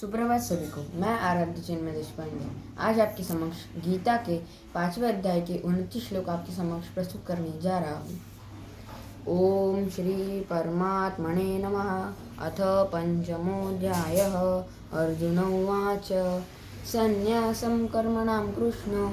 सुप्रभात सभी को। मैं आराध्य चिन्मय देशपांडे। आज आपके समक्ष गीता के पांचवें अध्याय के उनतीस श्लोक आपके समक्ष प्रस्तुत करने जा रहा हूँ। ओम श्री परमात्मने नमः। अथ पञ्चमोऽध्यायः अर्जुन उवाच। सन्न्यासं कर्मणां कृष्ण।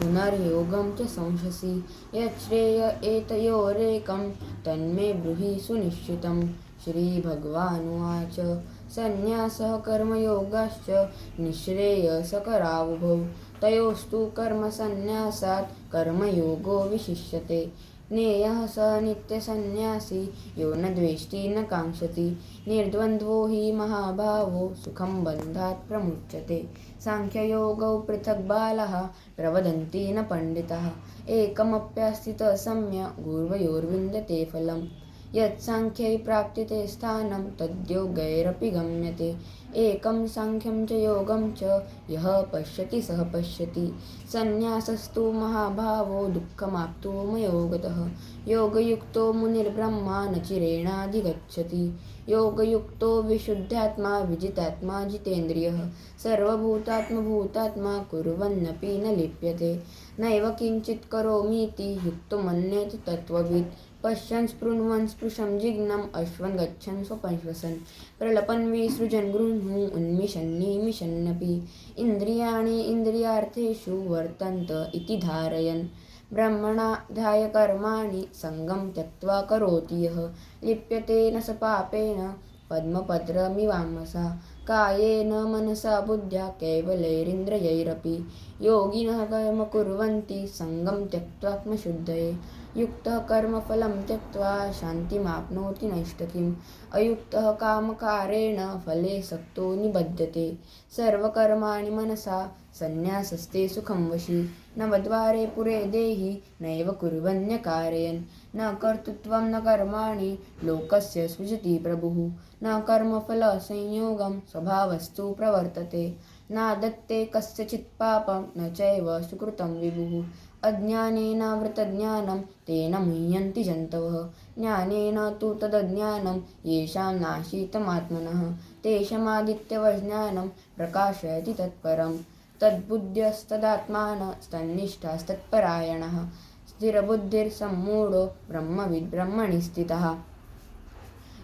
पुनर्योगं च संशसि। यच्छ्रेय एतयोरेकं। तन्मे ब्रूहि सुनिश्चितं। श्रीभगवानुवाच। सन्न्यासः कर्मयोगाश्च निःश्रेयसकरावुभौ। तयोस्तु कर्मसन्न्यासात् कर्मयोगो विशिष्यते। ज्ञेयः स नित्यसन्न्यासी यो न द्वेष्टि न काङ्क्षति। निर्द्वन्द्वो हि महाभावो सुखं बन्धात् प्रमुच्यते। साङ्ख्ययोगौ पृथक् बालः प्रवदन्ति न पण्डितः। एकमप्यास्थितः सम्य गुर्वयोर्विन्दते फलम्। यत्साङ्ख्यै प्राप्यते स्थानं तद्योगैरपि गम्यते। एकं साङ्ख्यं च योगं च यः पश्यति सः पश्यति। सन्न्यासस्तु महाभावो दुःखमाप्तो मयोगतः। योगयुक्तो मुनिर्ब्रह्मा न चिरेणाधिगच्छति। योगयुक्तो विशुद्धात्मा विजितात्मा जितेन्द्रियः। सर्वभूतात्मभूतात्मा कुर्वन्नपि न लिप्यते। नैव किञ्चित् करोमीति युक्तमन्यत् तत्त्ववित्। पश्यन् स्पृण्वन् स्पृशं जिघ्नम् अश्वन् गच्छन् स्वपश्वसन् प्रलपन् विसृजन् गृह्णु उन्मिषन्निमिषन्नपि इन्द्रियाणि इन्द्रियार्थेषु वर्तन्त इति धारयन्। ब्रह्मणाध्याय कर्माणि सङ्गं त्यक्त्वा करोति यः। लिप्यते न स पापेन पद्मपत्रमिवामसा कायेन मनसा बुद्ध्या कैवलैरिन्द्रियैरपि। योगिनः कर्म कुर्वन्ति सङ्गं त्यक्त्वात्मशुद्धये। युक्तः कर्मफलं त्यक्त्वा शान्तिमाप्नोति नैष्टकीम् अयुक्तः कामकारेण फले सक्तो निबध्यते। सर्वकर्माणि मनसा सन्न्यासस्ते सुखं वशी। न वद्वारे पुरे देहि नैव कुर्वन्यकारयन्। न कर्तृत्वं न कर्माणि लोकस्य सृजति प्रभुः। न कर्मफलसंयोगं स्वभावस्तु प्रवर्तते। नादत्ते कस्यचित् पापं न चैव सुकृतं विभुः। अज्ञानेनावृतज्ञानं तेन मुह्यन्ति जन्तवः। ज्ञानेन तु तदज्ञानं येषां नाशीतमात्मनः। तेषामादित्यवज्ञानं प्रकाशयति तत्परं। तद्बुद्ध्यस्तदात्मानस्तन्निष्ठास्तत्परायणः स्थिरबुद्धिर्सम्मूढो ब्रह्मविद्ब्रह्मणि स्थितः।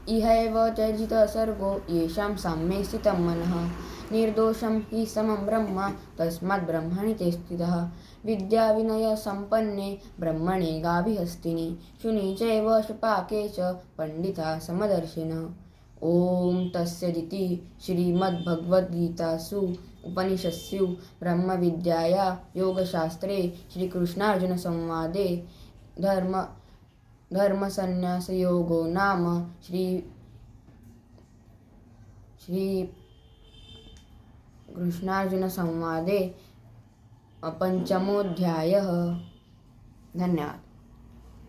इहैव त्यजितः सर्गो येषां साम्ये स्थितं मनः। निर्दोषं हि समं ब्रह्म तस्मात् ब्रह्मणि ते स्थितः। विद्याविनयसम्पन्ने ब्रह्मणे गाभिहस्तिनि शुनि चैव शपाके च पण्डिता समदर्शिनः ॐ तस्यदिति श्रीमद्भगवद्गीतासु उपनिषत्सु ब्रह्मविद्याया योगशास्त्रे श्रीकृष्णार्जुनसंवादे। धर्म धर्मसन्न्यासयोगो नाम श्री श्री कृष्णार्जुनसंवादे पञ्चमोऽध्यायः धन्यवादः।